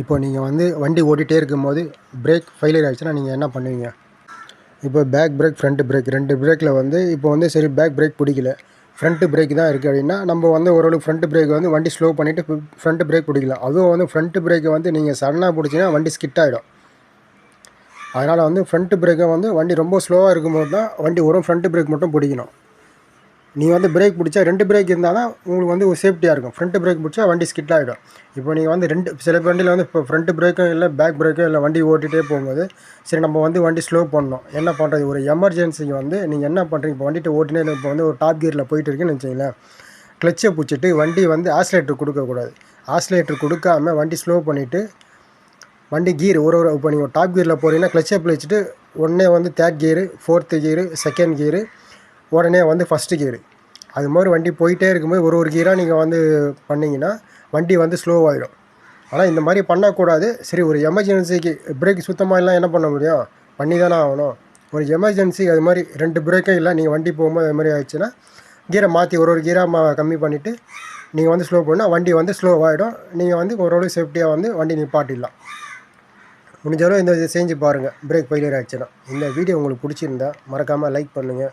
இப்போ நீங்கள் வந்து வண்டி ஓட்டிகிட்டே இருக்கும்போது பிரேக் ஃபெயிலியர் ஆகிடுச்சுன்னா நீங்கள் என்ன பண்ணுவீங்க? இப்போ பேக் பிரேக் ஃப்ரண்ட் பிரேக் ரெண்டு பிரேக்கில் வந்து இப்போ வந்து சரி பேக் பிரேக் பிடிக்கல. ஃப்ரண்ட்டு பிரேக் தான் இருக்குது அப்படின்னா நம்ம வந்து ஓரளவுக்கு ஃப்ரண்ட் பிரேக் வந்து வண்டி ஸ்லோ பண்ணிவிட்டு ஃப்ரண்ட் பிரேக் பிடிக்கலாம். அதுவும் வந்து ஃப்ரண்ட் பிரேக்கை வந்து நீங்கள் சடனாக பிடிச்சிங்கன்னா வண்டி ஸ்கிட் ஆகிடும் அதனால் வந்து ஃப்ரண்ட் பிரேக்கை வந்து வண்டி ரொம்ப ஸ்லோவாக இருக்கும்போது தான் வண்டி வரும் ஃப்ரண்ட் பிரேக் மட்டும் பிடிக்கணும். நீங்கள் வந்து பிரேக் பிடிச்சா ரெண்டு பிரேக் இருந்தால் தான் உங்களுக்கு வந்து ஒரு சேஃப்டியாக இருக்கும். ஃப்ரண்ட் பிரேக் பிடிச்சா வண்டி ஸ்கிட் ஆகிடும் இப்போ நீங்கள் வந்து ரெண்டு சில வண்டியில் வந்து இப்போ ஃப்ரண்ட் பிரேக்கும் இல்லை பேக் பிரேக்கும் இல்லை வண்டி ஓட்டிகிட்டே போகும்போது சரி நம்ம வந்து வண்டி ஸ்லோ பண்ணணும். என்ன பண்ணுறது ஒரு எமர்ஜென்சிக்கு வந்து நீங்கள் என்ன பண்ணுறீங்க இப்போ வண்டிகிட்ட ஓட்டினே இப்போ வந்து ஒரு டாப் கியரில் போயிட்டு இருக்கீங்கன்னு வச்சிங்களேன் கிளச்சை பிடிச்சிட்டு வண்டி வந்து ஆக்சிலேட்டர் கொடுக்கக்கூடாது ஆக்சிலேட்டர் கொடுக்காம வண்டி ஸ்லோ பண்ணிவிட்டு வண்டி கீர் ஒரு ஒரு இப்போ நீங்கள் டாப் கியரில் போகிறீங்கன்னா கிளச்சை பிடிச்சிட்டு உடனே வந்து third gear fourth gear second gear உடனே வந்து ஃபஸ்ட்டு கியரு அது மாதிரி வண்டி போயிட்டே இருக்கும்போது ஒரு ஒரு கீராக நீங்கள் வந்து பண்ணிங்கன்னா வண்டி வந்து ஸ்லோவாகிடும் ஆனால் இந்த மாதிரி பண்ணக்கூடாது. சரி ஒரு எமர்ஜென்சிக்கு பிரேக் சுத்தமாக எல்லாம் என்ன பண்ண முடியும்? பண்ணி தானே ஆகணும். ஒரு எமர்ஜென்சி அது மாதிரி ரெண்டு பிரேக்கும் இல்லை நீங்கள் வண்டி போகும்போது அது மாதிரி ஆயிடுச்சுன்னா கீரை மாற்றி ஒரு ஒரு கீராக மா கம்மி பண்ணிவிட்டு நீங்கள் வந்து ஸ்லோ பண்ணால் வண்டி வந்து ஸ்லோவாகிடும் நீங்கள் வந்து ஓரளவு சேஃப்டியாக வந்து வண்டி நிப்பாட்டிடலாம். முடிஞ்சளவு இந்த செஞ்சு பாருங்கள் பிரேக் ஃபெயிலியர் ஆகிடுச்சுன்னா இந்த வீடியோ உங்களுக்கு பிடிச்சிருந்தா மறக்காமல் லைக் பண்ணுங்கள்